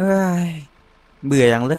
เฮ้ยเบื่ออย่างเลย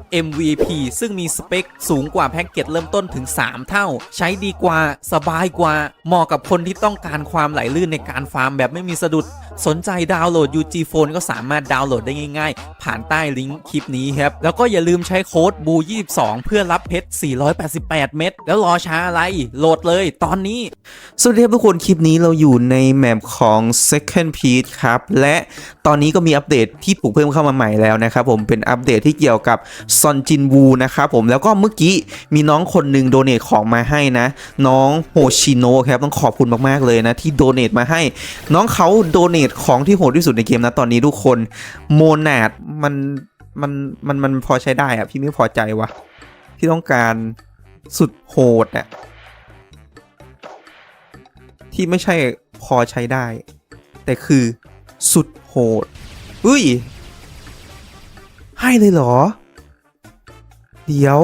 MVP ซึ่งมีสเปคสูงกว่าแพ็กเกจเริ่มต้นถึง 3 เท่า ใช้ดีกว่าสบายกว่า เหมาะกับคนที่ต้องการความไหลลื่นในการฟาร์มแบบไม่มีสะดุด สนใจดาวน์โหลด UG Phone ก็สามารถดาวน์โหลดได้ง่ายๆ ผ่านใต้ลิงก์คลิปนี้ครับ แล้วก็อย่าลืมใช้โค้ด BU22 เพื่อรับเพชร 488 เม็ดแล้วรอช้าอะไรโหลดเลยตอนนี้ สวัสดีครับทุกคนคลิปนี้เราอยู่ในแมปของ Second Peach ครับและตอนนี้ก็มีอัปเดตที่ถูกเพิ่มเข้ามาใหม่แล้วนะครับผมเป็นอัปเดตที่เกี่ยวกับซอนจินวูนะครับผมแล้วก็เมื่อกี้มีน้องคนหนึ่งโดเนทของมาให้นะ น้องโฮชิโนะครับต้องขอบคุณมากๆเลยนะ ที่โดเนทมาให้ น้องเขาโดเนทของที่โหดที่สุดในเกมนะตอนนี้ทุกคนโมนาดมันมันมันมันพอใช้ได้อะพี่ไม่พอใจวะพี่ต้องการสุดโหดอะที่ไม่ใช่พอใช้ได้ แต่คือสุดโหดอุ้ยให้เลยเหรอ เดี๋ยว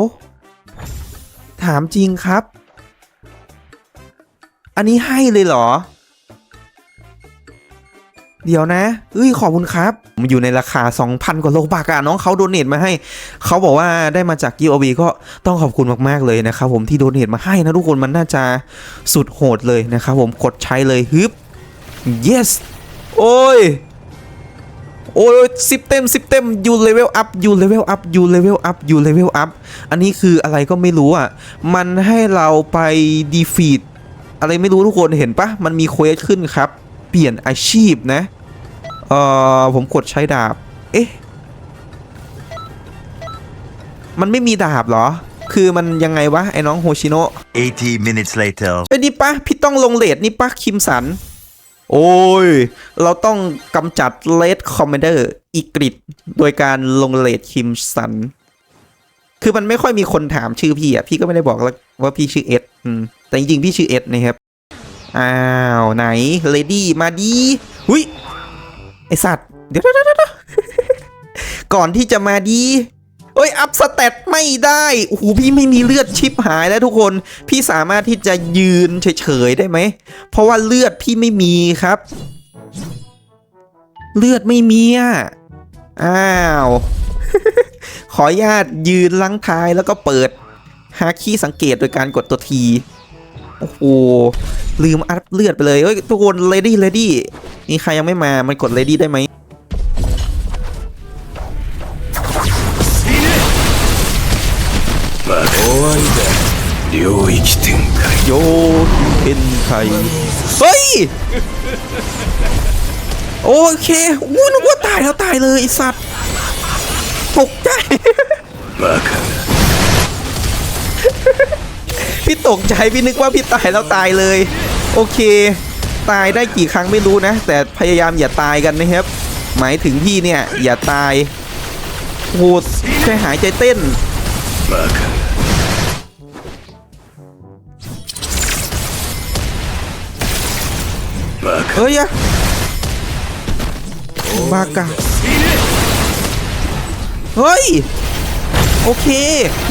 ถามจริงครับ อันนี้ให้เลยเหรอ เดี๋ยวนะเอ้ยขอบคุณครับ มันอยู่ในราคา 2,000 กว่าโลบาทอะน้องเขาโดเนทมาให้ เขาบอกว่าได้มาจาก GOV ก็ต้องขอบคุณมาก ๆ เลยนะครับผมที่โดเนทมาให้นะทุกคนมันน่าจะสุดโหดเลยนะครับผมกดใช้เลยฮึบ yes โอ้ย โอ้ยสิบเต็มสิบเต็มยูเลเวลอัพยูเลเวลอัพยูเลเวลอัพยูเลเวลอัพอันนี้คืออะไรก็ไม่รู้อะ มันให้เราไปดีฟีดอะไรไม่รู้ทุกคนเห็นปะมันมีเควสขึ้นครับ เปลี่ยนอาชีพนะเอ่อผมกดใช้ดาบ เอ๊ะ มันไม่มีดาบเหรอ คือมันยังไงวะ ไอ้น้องโฮชิโนะ80 minutes later. เอ้ยนี่ปะพี่ต้องลงเลดนี่ปะคิมสัน โอ้ย เราต้องกำจัดเลดคอมเมนเดอร์อีกริดโดยการลงเลดคิมสัน คือมันไม่ค่อยมีคนถามชื่อพี่อะ พี่ก็ไม่ได้บอกแล้วว่าพี่ชื่อเอ็ดแต่จริงๆ พี่ชื่อเอ็ดนะครับ อ้าว ไหนเลดี้มาดีหุยไอสัตว์ เดี๋ยวเดี๋ยวเดี๋ยวเดี๋ยวก่อนที่จะมาดี เอ้ย อัพสเตตไม่ได้โอ้โหพี่ไม่มีเลือดชิปหายแล้วทุกคน พี่สามารถที่จะยืนเฉยๆได้ไหม เพราะว่าเลือดพี่ไม่มีครับ เลือดไม่มีอะอ้าว ขออนุญาตยืนลังท้ายแล้วก็เปิดหาคีสังเกตโดยการกดตัวที โอ้โห ลืมอัพเลือดไปเลยเฮ้ยทุกคน ready ready มีใครยังไม่มา มันกด ready ได้ไหม 領域展開 โยเป็นไทยเฮ้ย โอเคอู้นึกว่าตายแล้วตายเลยไอสัตว์ตกใจ バカ พี่ตกใจพี่นึกว่าพี่ตายแล้วตายเลย โอเค ตายได้กี่ครั้งไม่รู้นะ แต่พยายามอย่าตายกันนะครับ หมายถึงพี่เนี่ย อย่าตายโหดแค่หายใจเต้น バカ เฮ้ยอะบากาเฮ้ย โอเค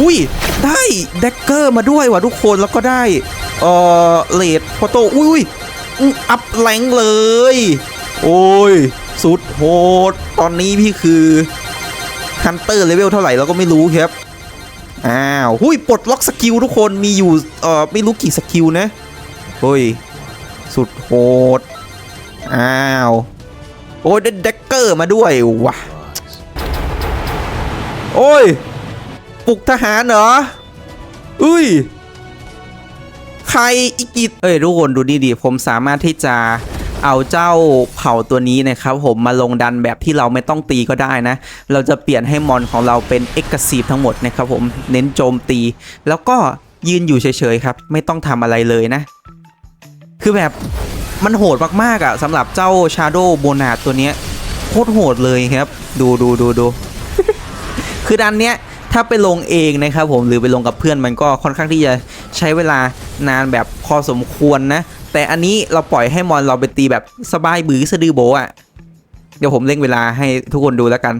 อุ้ย ได้แดกเกอร์มาด้วยว่ะทุกคนแล้วก็ได้ เอ่อเลดพอโตอุ้ยอุ้ยอัพแรงเลย โอ้ย สุดโหด ตอนนี้พี่คือฮันเตอร์เลเวลเท่าไหร่เราก็ไม่รู้ครับ อ้าว หุ้ย ปลดล็อกสกิลทุกคนมีอยู่ เอ่อ ไม่รู้กี่สกิลนะ เฮ้ย สุดโหด อ้าว โอ้ยได้แดกเกอร์มาด้วยวะโอ้ย ปลุกทหารเหรอ อุ้ย ใครอีกิตเอ้ยทุกคนดูดีๆผมสามารถที่จะเอาเจ้าเผ่าตัวนี้นะครับ ผมมาลงดันแบบที่เราไม่ต้องตีก็ได้นะ เราจะเปลี่ยนให้มอนของเราเป็นเอ็กซ์ซีฟทั้งหมดนะครับผมเน้นโจมตี แล้วก็ยืนอยู่เฉยๆครับ ไม่ต้องทำอะไรเลยนะ คือแบบ มันโหดมากๆอะสำหรับเจ้าชาโดโบนาตัวเนี้ยโคตรโหดเลยครับ ดูดูดูดูคือดันเนี้ยถ้าไปลงเองนะครับผมหรือไปลงกับเพื่อนมันก็ค่อนข้างที่จะใช้เวลานานแบบพอสมควรนะ แต่อันนี้เราปล่อยให้มอนเราไปตีแบบสบายบือสะดือโบอะเดี๋ยวผมเร่งเวลาให้ทุกคนดูแล้วกัน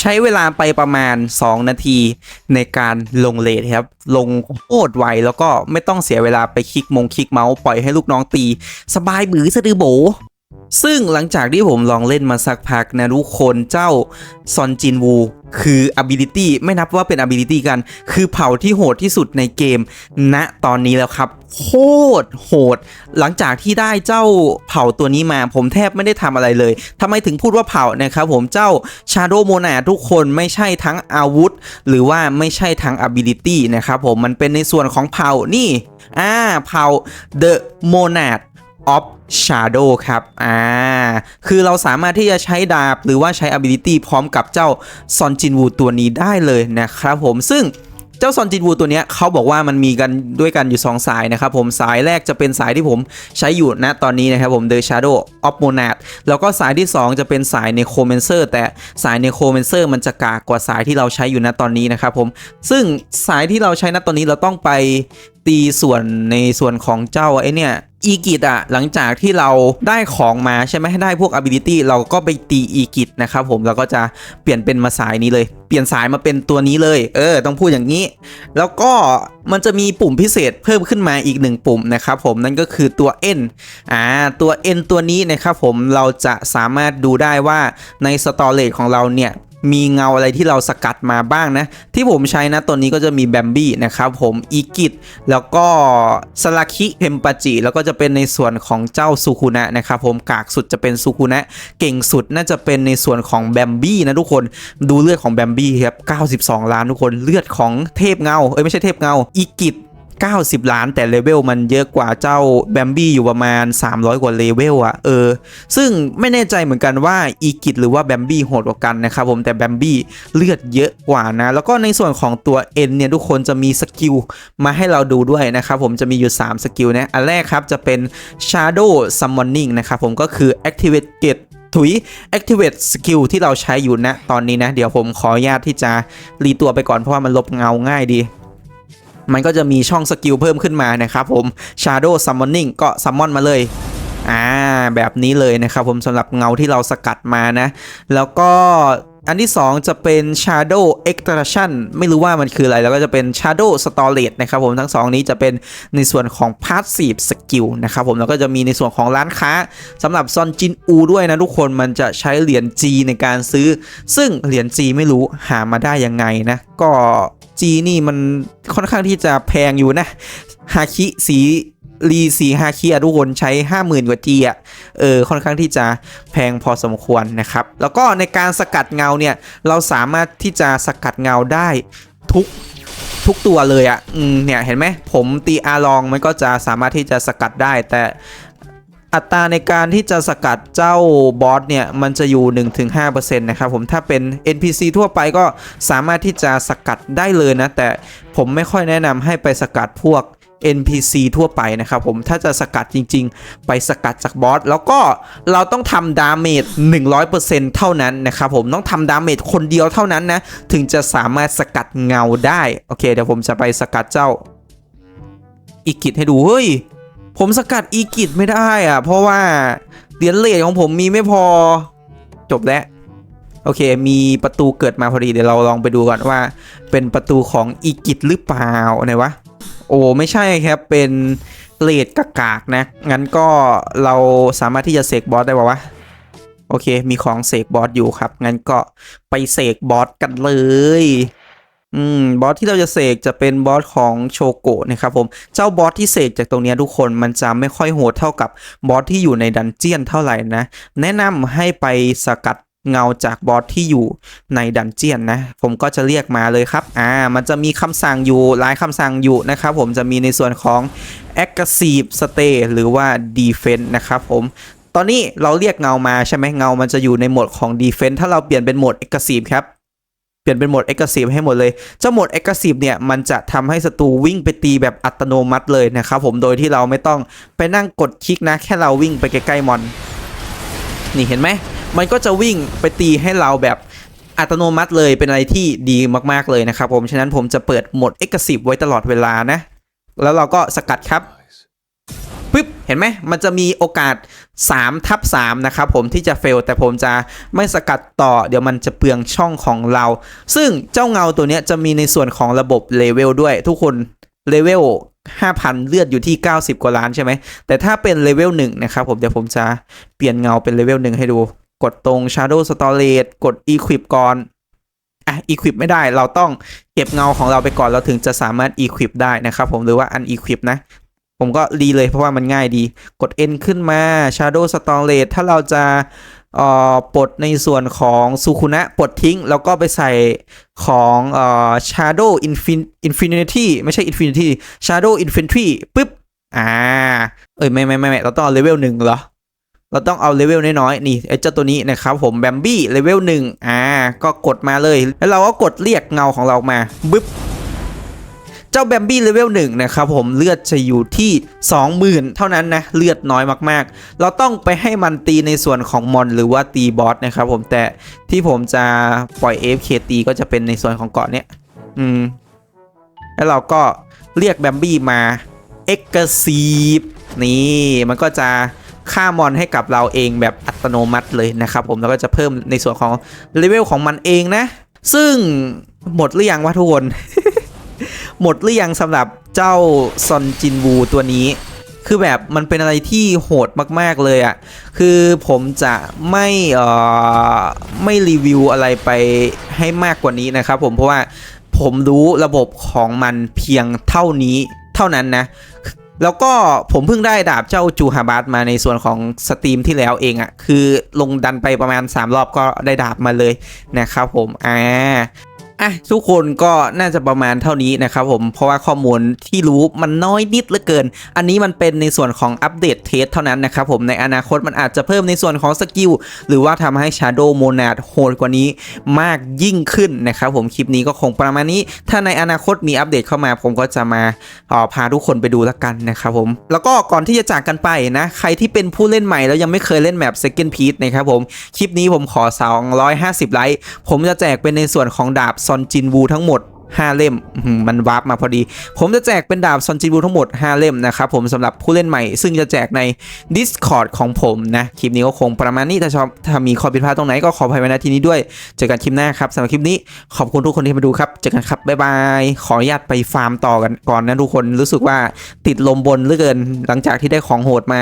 ใช้เวลาไปประมาณ 2 นาทีในการลงเลทครับ ลงโคตรไวแล้วก็ไม่ต้องเสียเวลาไปคลิกมงคลิกเมาส์ปล่อยให้ลูกน้องตี สบายบือสะดือโบ ซึ่งหลังจากที่ผมลองเล่นมาสักพักนะทุกคนเจ้าซอนจินวู คือ ability ไม่นับว่าเป็น ability กัน คือเผ่าที่โหดที่สุดในเกมณตอนนี้แล้วครับ โคตรโหด หลังจากที่ได้เจ้าเผ่าตัวนี้มาผมแทบไม่ได้ทำอะไรเลยทำไมถึงพูดว่าเผ่านะครับผมเจ้า Shadow m o n a ทุกคนไม่ใช่ทั้งอาวุธ หรือว่าไม่ใช่ทั้ง ability นะครับผมมันเป็นในส่วนของเผ่านี่อ่าเผ่า The Monad of Shadow ครับ อ่า คือเราสามารถที่จะใช้ดาบ หรือว่าใช้ ability พร้อมกับเจ้าซอนจินวูตัวนี้ได้เลยนะครับผม ซึ่งเจ้าซอนจินวูตัวนี้เขาบอกว่ามันมีกันด้วยกันอยู่ 2 สายนะครับผมสายแรกจะเป็นสายที่ผมใช้อยู่ณตอนนี้นะครับผม The Shadow of Monad แล้วก็สายที่ 2 จะเป็นสาย Necromancer แต่สาย Necromancer มันจะกากกว่าสายที่เราใช้อยู่ณตอนนี้นะครับผม ซึ่งสายที่เราใช้ณตอนนี้เราต้องไปตีส่วนในส่วนของเจ้าไอเนี่ยอีกิตอะหลังจากที่เราได้ของมาใช่ไหมได้พวก ability เราก็ไปตีอีกิตนะครับผมเราก็จะเปลี่ยนเป็นมาสายนี้เลย เปลี่ยนสายมาเป็นตัวนี้เลย เออ ต้องพูดอย่างนี้ แล้วก็มันจะมีปุ่มพิเศษเพิ่มขึ้นมาอีกหนึ่งปุ่มนะครับผมนั่นก็คือตัว N อ่าตัว N ตัวนี้นะครับผมเราจะสามารถดูได้ว่าในสตอเรจของเราเนี่ย มีเงาอะไรที่เราสกัดมาบ้างนะ ที่ผมใช้นะตัวนี้ก็จะมีแบมบี้นะครับผมอีกิตแล้วก็สลาคิเทมปาจิแล้วก็จะเป็นในส่วนของเจ้าซูคุนะนะครับผมกากสุดจะเป็นซูคุนะเก่งสุดน่าจะเป็นในส่วนของแบมบี้นะทุกคนดูเลือดของแบมบี้ครับ92 ล้านทุกคนเลือดของเทพเงาเอ้ยไม่ใช่เทพเงาอีกิต 90 ล้านแต่เลเวลมันเยอะกว่าเจ้าแบมบี้อยู่ประมาณ 300 กว่าเลเวลอะเออ ซึ่งไม่แน่ใจเหมือนกันว่าอีกิตหรือว่าแบมบี้โหดกว่ากันนะครับผมแต่แบมบี้เลือดเยอะกว่านะ แล้วก็ในส่วนของตัว N เนี่ยทุกคนจะมีสกิลมาให้เราดูด้วยนะครับผมจะมีอยู่ 3 สกิลนะ อันแรกครับจะเป็น Shadow Summoning นะครับผมก็คือ Activate Get ถุย activate skill ที่เราใช้อยู่นะ ตอนนี้นะ เดี๋ยวผมขออนุญาตที่จะรีตัวไปก่อนเพราะว่ามันลบเงาง่ายดี มันก็จะมีช่องสกิลเพิ่มขึ้นมานะครับผม Shadow Summoning ก็ Summon มาเลยอ่าแบบนี้เลยนะครับผมสำหรับเงาที่เราสกัดมานะ แล้วก็อันที่ 2 จะเป็น Shadow Extraction ไม่รู้ว่ามันคืออะไร แล้วก็จะเป็น Shadow Storage นะครับผมทั้ง 2 นี้จะเป็นในส่วนของ Passive Skill นะครับผม แล้วก็จะมีในส่วนของร้านค้าสำหรับซอนจินอูด้วยนะทุกคนมันจะใช้เหรียญ G ในการซื้อ ซึ่งเหรียญ G ไม่รู้หามาได้ยังไงนะ ก็ G นี่มันค่อนข้างที่จะแพงอยู่นะฮาคิสีรีสีฮาคิอะทุกคนใช้ 50,000 กว่า G อะเออค่อนข้างที่จะแพงพอสมควรนะครับ แล้วก็ในการสกัดเงาเนี่ย เราสามารถที่จะสกัดเงาได้ทุกทุกตัวเลยอะอืม เนี่ย เห็นไหม ผมตีอาลองมันก็จะสามารถที่จะสกัดได้ แต่ อัตราในการที่จะสกัดเจ้าบอสเนี่ย มันจะอยู่ 1-5%นะครับผมถ้าเป็น NPC ทั่วไปก็สามารถที่จะสกัดได้เลยนะ แต่ผมไม่ค่อยแนะนำให้ไปสกัดพวก NPC ทั่วไปนะครับผมถ้าจะสกัดจริง ๆ ไปสกัดจากบอสแล้วก็เราต้องทำดาเมจ100%เท่านั้นนะครับผมต้องทำดาเมจคนเดียวเท่านั้นนะ ถึงจะสามารถสกัดเงาได้ โอเค เดี๋ยวผมจะไปสกัดเจ้าอีกิตให้ดู เฮ้ย ผมสกัดอีกิตไม่ได้อะเพราะว่าเหรียญเลทของผมมีไม่พอ จบแล้วโอเค มีประตูเกิดมาพอดี เดี๋ยวเราลองไปดูก่อนว่า เป็นประตูของอีกิตหรือเปล่าไหนวะ โอ้ไม่ใช่ครับ เป็นเลดกากากนะ งั้นก็เราสามารถที่จะเสกบอสได้ป่าวะ โอเค มีของเสกบอสอยู่ครับ งั้นก็ไปเสกบอสกันเลย อืมบอสที่เราจะเสกจะเป็นบอสของโชโกะนะครับผมเจ้าบอสที่เสกจากตรงนี้ทุกคนมันจะไม่ค่อยโหดเท่ากับบอสที่อยู่ในดันเจียนเท่าไหร่นะ แนะนำให้ไปสกัดเงาจากบอสที่อยู่ในดันเจียนนะ ผมก็จะเรียกมาเลยครับ อ่า มันจะมีคำสั่งอยู่หลายคำสั่งอยู่นะครับผมจะมีในส่วนของ aggressive stay หรือว่า defense นะครับผม ตอนนี้เราเรียกเงามาใช่ไหมเงามันจะอยู่ในโหมดของ defense ถ้าเราเปลี่ยนเป็นโหมด aggressive ครับ ลี่ยนเป็นโหมด aggressive ให้หมดเลย เจ้าโหมด aggressive เนี่ยมันจะทำให้ศัตรูวิ่งไปตีแบบอัตโนมัติเลยนะครับผมโดยที่เราไม่ต้องไปนั่งกดคลิกนะ แค่เราวิ่งไปใกล้ๆมอน นี่เห็นไหม มันก็จะวิ่งไปตีให้เราแบบอัตโนมัติเลยเป็นอะไรที่ดีมากๆเลยนะครับผมฉะนั้นผมจะเปิดโหมด aggressive ไว้ตลอดเวลานะ แล้วเราก็สกัดครับปึ๊บเห็นไหมมันจะมีโอกาส 3ทับ3นะครับผมที่จะเฟลแต่ผมจะไม่สกัดต่อเดี๋ยวมันจะเปลืองช่องของเรา ซึ่งเจ้าเงาตัวนี้จะมีในส่วนของระบบเลเวลด้วย ทุกคนเลเวล5,000 เลือดอยู่ที่ 90 กว่าล้านใช่ไหม แต่ถ้าเป็นเลเวล1นะครับผมเดี๋ยวผมจะเปลี่ยนเงาเป็นเลเวล1ให้ดู กดตรง Shadow Storage กด Equip ก่อนอะ Equip ไม่ได้เราต้องเก็บเงาของเราไปก่อนเราถึงจะสามารถ Equip ได้นะครับผมหรือว่า Unequip นะ ผมก็รีเลยเพราะว่ามันง่ายดี กด N ขึ้นมา Shadow Storage ถ้าเราจะออปลดในส่วนของสุคุนะปลดทิ้ง แล้วก็ไปใส่ของออ Shadow Infin Infinity ไม่ใช่ Infinity Shadow Infantry ปึ๊บ อ่า เอ้ย ไม่ไม่ไม่ไม่เราต้องเอาเลเวลหนึ่งเหรอ เราต้องเอาเลเวลน้อยๆ นี่ไอ้เจ้าตัวนี้นะครับผมแบมบี้เลเวลหนึ่งอ่า ก็กดมาเลย แล้วเราก็กดเรียกเงาของเรามาบึ๊บ เจ้าแบมบี้เลเวลหนึ่งนะครับผมเลือดจะอยู่ที่ 20,000 เท่านั้นนะเลือดน้อยมากๆ เราต้องไปให้มันตีในส่วนของมอนหรือว่าตีบอสนะครับผมแต่ที่ผมจะปล่อย AFK ตีก็จะเป็นในส่วนของเกาะเนี้ยอืมแล้วเราก็เรียกแบมบี้มาเอ็กซ์ซีฟนี่มันก็จะฆ่ามอนให้กับเราเองแบบอัตโนมัติเลยนะครับผมแล้วก็จะเพิ่มในส่วนของเลเวลของมันเองนะ ซึ่งหมดหรือยังวะทุกคน หมดหรือยังสำหรับเจ้าซอนจินวูตัวนี้ คือแบบมันเป็นอะไรที่โหดมากๆเลยอะ่ะ คือผมจะไม่เอ่อไม่รีวิวอะไรไปให้มากกว่านี้นะครับผมเพราะว่าผมรู้ระบบของมันเพียงเท่านี้เท่านั้นนะแล้วก็ผมเพิ่งได้ดาบเจ้าจูฮาบัตมาในส่วนของสตรีมที่แล้วเองอะ่ะ คือลงดันไปประมาณ 3 รอบก็ได้ดาบมาเลยนะครับผม อ่า อะทุกคนก็น่าจะประมาณเท่านี้นะครับผมเพราะว่าข้อมูลที่รู้มันน้อยนิดเหลือเกิน อันนี้มันเป็นในส่วนของอัปเดตเทสเท่านั้นนะครับผมในอนาคตมันอาจจะเพิ่มในส่วนของสกิลหรือว่าทำให้ Shadow Monad โหดกว่านี้มากยิ่งขึ้นนะครับผมคลิปนี้ก็คงประมาณนี้ ถ้าในอนาคตมีอัปเดตเข้ามา ผมก็จะมาออพาทุกคนไปดูแล้วกันนะครับผมแล้วก็ก่อนที่จะจากกันไปนะใครที่เป็นผู้เล่นใหม่แล้วยังไม่เคยเล่นแมป Second Piece นะครับผมคลิปนี้ผมขอ 250 ไลค์ผมจะแจกเป็นในส่วนของดาบซอนจินวูทั้งหมด 5 เล่ม มันวาร์ปมาพอดี ผมจะแจกเป็นดาบซอนจินวูทั้งหมด 5 เล่มนะครับผมสำหรับผู้เล่นใหม่ ซึ่งจะแจกใน Discord ของผมนะ คลิปนี้ก็คงประมาณนี้ ถ้าชอบถ้ามีข้อผิดพลาดตรงไหนก็ขออภัยไว้ณที่นี้ด้วย เจอกันคลิปหน้าครับสำหรับคลิปนี้ขอบคุณทุกคนที่มาดูครับ เจอกันครับ บ๊ายบาย ขออนุญาตไปฟาร์มต่อกันก่อนนะทุกคน รู้สึกว่าติดลมบนเหลือเกิน หลังจากที่ได้ของโหดมา